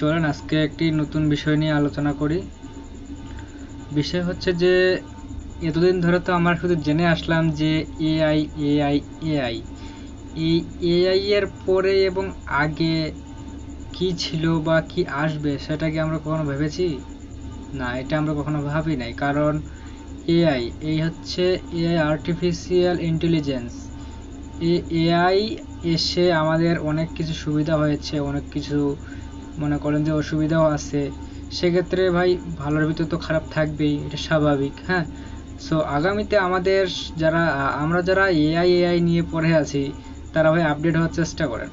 চলেন, আজকে একটি নতুন বিষয় নিয়ে আলোচনা করি। বিষয় হচ্ছে যে, এতদিন ধরে তো আমরা শুধু জেনে আসলাম যে এআই এআই এআই। এই এআই এর পরে এবং আগে কি ছিল বা কি আসবে, সেটা কি আমরা কখনো ভেবেছি? না, এটা আমরা কখনো ভাবি নাই, কারণ এআই, এই হচ্ছে এআই আর্টিফিশিয়াল ইন্টেলিজেন্স এই এআই এসে আমাদের অনেক কিছু সুবিধা হয়েছে, অনেক কিছু মনে করেন যে অসুবিধাও আছে, সেক্ষেত্রে ভাই ভালোর ভিতর তো খারাপ থাকবেই, এটা স্বাভাবিক হ্যাঁ? সো আগামীতে আমাদের যারা, আমরা যারা এআই এআই নিয়ে পড়ে আছি, তারা ভাই আপডেট হওয়ার চেষ্টা করেন।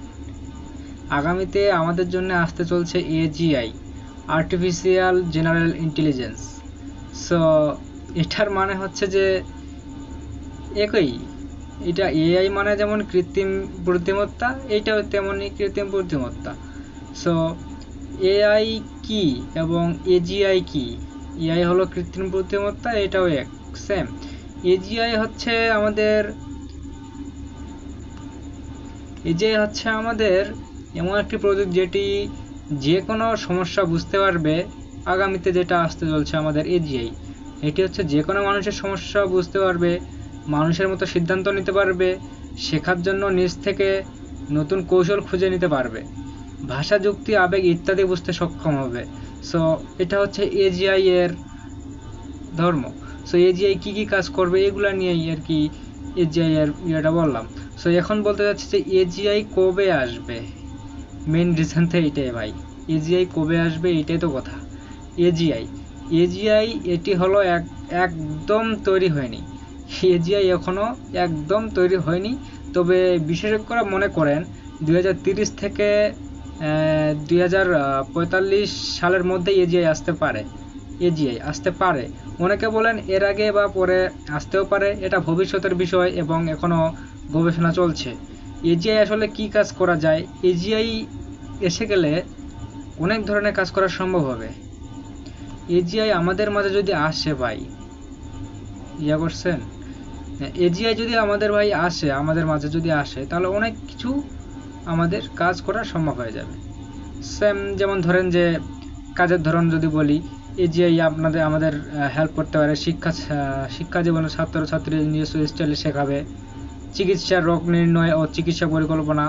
আগামীতে আমাদের জন্য আসতে চলছে AGI artificial general intelligence so এটার মানে হচ্ছে যে একই, এটা এআই মানে যেমন কৃত্রিম বুদ্ধিমত্তা এইটাও তেমনই কৃত্রিম বুদ্ধিমত্তা। সো এআই কি এবং এজিআই কি? এআই হলো কৃত্রিম বুদ্ধিমত্তা, এটাও এক সেম এজিআই হচ্ছে আমাদের এজিআই হচ্ছে আমাদের এমন একটি প্রযুক্তি যেটি যে কোনো সমস্যা বুঝতে পারবে আগামীতে যেটা আসতে চলছে আমাদের এজিআই এটি হচ্ছে যে কোনো মানুষের সমস্যা বুঝতে পারবে, মানুষের মতো সিদ্ধান্ত নিতে পারবে, শেখার জন্য নিজ থেকে নতুন কৌশল খুঁজে নিতে পারবে। ভাষা, যুক্তি, আবেগ ইত্যাদি বুঝতে সক্ষম হবে। সো এটা হচ্ছে এজিআই এর ধর্ম। সো এজিআই কি কি কাজ করবে এগুলো নিয়েই আর কি এজিআই এর ইয়েটা বললাম। সো এখন বলতে যাচ্ছি যে এজিআই কবে আসবে? মেন রিজন তো এইটাই ভাই। এজিআই কবে আসবে এটাই তো কথা। এজিআই এজিআই এটি হলো এক, একদম তৈরি হয়নি। এজিআই এখনও একদম তৈরি হয়নি। তবে বিশেষজ্ঞরা মনে করেন দুই থেকে দুই হাজার পঁয়তাল্লিশ সালের মধ্যে এজিআই আসতে পারে। এজিআই আসতে পারে। অনেকে বলেন এর আগে বা পরে আসতেও পারে। এটা ভবিষ্যতের বিষয় এবং এখনও গবেষণা চলছে। এজিআই আসলে কি কাজ করা যায়? এজিআই এসে গেলে অনেক ধরনের কাজ করা সম্ভব হবে। এজিআই আমাদের মাঝে যদি আসে ভাই, ইয়া করছেন? এজিআই যদি আমাদের ভাই আসে, আমাদের মাঝে যদি আসে, তাহলে অনেক কিছু আমাদের কাজ করা সম্ভব হয়ে যাবে। সেম যেমন ধরেন যে, কাজের ধরন যদি বলি এজিআই আপনাদের, আমাদের হেল্প করতে পারে। শিক্ষা শিক্ষা জীবনে ছাত্রছাত্রী নিজস্ব স্টাইলে শেখাবে। চিকিৎসার রোগ নির্ণয় ও চিকিৎসা পরিকল্পনা,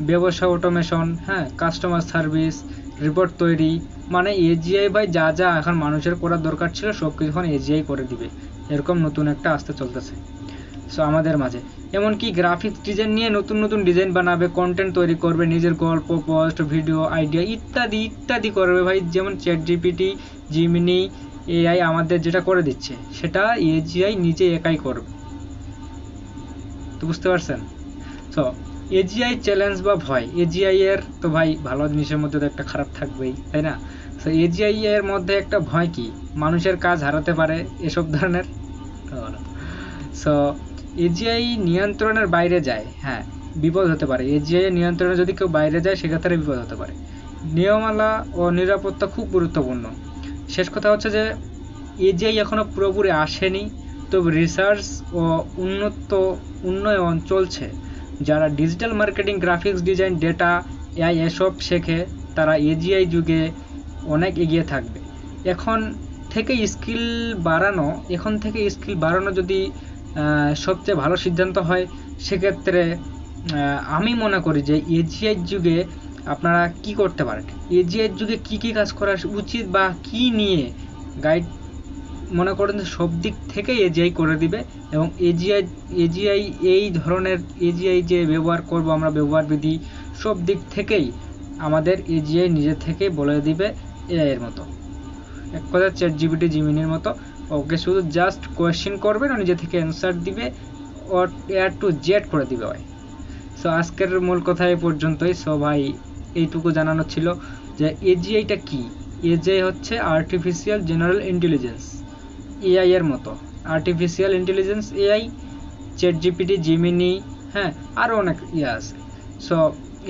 ব্যবসা অটোমেশন হ্যাঁ কাস্টমার সার্ভিস রিপোর্ট তৈরি। মানে এজিআই ভাই, যা যা এখন মানুষের করার দরকার ছিল সব কিছু এখন এজিআই করে দিবে। এরকম নতুন একটা আসতে চলতেছে। সো আমাদের মাঝে। এমনকি গ্রাফিক্স ডিজাইন নিয়ে নতুন নতুন ডিজাইন বানাবে কন্টেন্ট তৈরি করবে, নিজের গল্প পোস্ট ভিডিও আইডিয়া ইত্যাদি ইত্যাদি করবে ভাই। যেমন চ্যাট জিপিটি জিমিনি এআই আমাদের যেটা করে দিচ্ছে, সেটা এজিআই নিজে একাই করবে। তো বুঝতে পারছেন? তো এজিআই চ্যালেঞ্জ বা ভয় এজিআই এর তো ভাই ভালো জিনিসের মধ্যে তো একটা খারাপ থাকবেই, তাই না? তো এজিআই এর মধ্যে একটা ভয় কি? মানুষের কাজ হারাতে পারে এসব ধরনের? সো এজিআই নিয়ন্ত্রণের বাইরে যায় হ্যাঁ বিপদ হতে পারে। এজিআই নিয়ন্ত্রণে যদি কেউ বাইরে যায়, সেক্ষেত্রে বিপদ হতে পারে। নিয়মালা ও নিরাপত্তা খুব গুরুত্বপূর্ণ। শেষ কথা হচ্ছে যে এজিআই এখনও পুরোপুরি আসেনি, তবে রিসার্চ ও উন্নত, উন্নয়ন চলছে। যারা digital marketing graphics design data AI এসব শেখে, তারা এজিআই যুগে অনেক এগিয়ে থাকবে। এখন থেকে স্কিল বাড়ানো, এখন থেকে স্কিল বাড়ানো যদি সবচেয়ে ভালো সিদ্ধান্ত হয়, সেক্ষেত্রে আমি মনে করি যে এজিআই যুগে আপনারা কি করতে পারেন? এজিআই যুগে কি কি কাজ করা উচিত বা কি নিয়ে গাইড মনে করেন যে সব দিক থেকে এজিআই করে দিবে এবং এজিআই এজিআই এই ধরনের এজিআই যে ব্যবহার করব আমরা, ব্যবহার বিধি সব দিক থেকেই আমাদের এজিআই নিজে থেকে বলে দিবে এআইয়ের মতো। এক কথা চ্যাট জিবিটি জিমিনির মতো। ওকে শুধু জাস্ট কোয়েশ্চেন করবেন ও নিজে থেকে অ্যান্সার দিবে ও এয়ার টু জেড করে দিবে ভাই সো আজকের মূল কথা এই পর্যন্তই। সো ভাই, এইটুকু জানানো ছিল যে এজিআইটা কি? এজিআই হচ্ছে আর্টিফিশিয়াল জেনারেল ইন্টেলিজেন্স এআই এর মতো। Artificial intelligence AI chat GPT Gemini হ্যাঁ আরও অনেক ইয়ে আছে। সো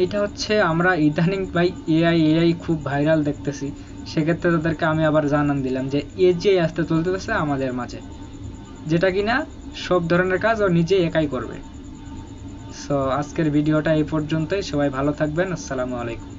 এটা হচ্ছে আমরা ইদানিং ভাই এআই এআই খুব ভাইরাল দেখতেছি। সেক্ষেত্রে তাদেরকে আমি আবার জানান দিলাম যে এ যে আস্তে চলতেছে আমাদের মাঝে, যেটা কিনা সব ধরনের কাজ ও নিজে একাই করবে। সো আজকের ভিডিওটা এই পর্যন্তই, সবাই ভালো থাকবেন, আসসালামু আলাইকুম।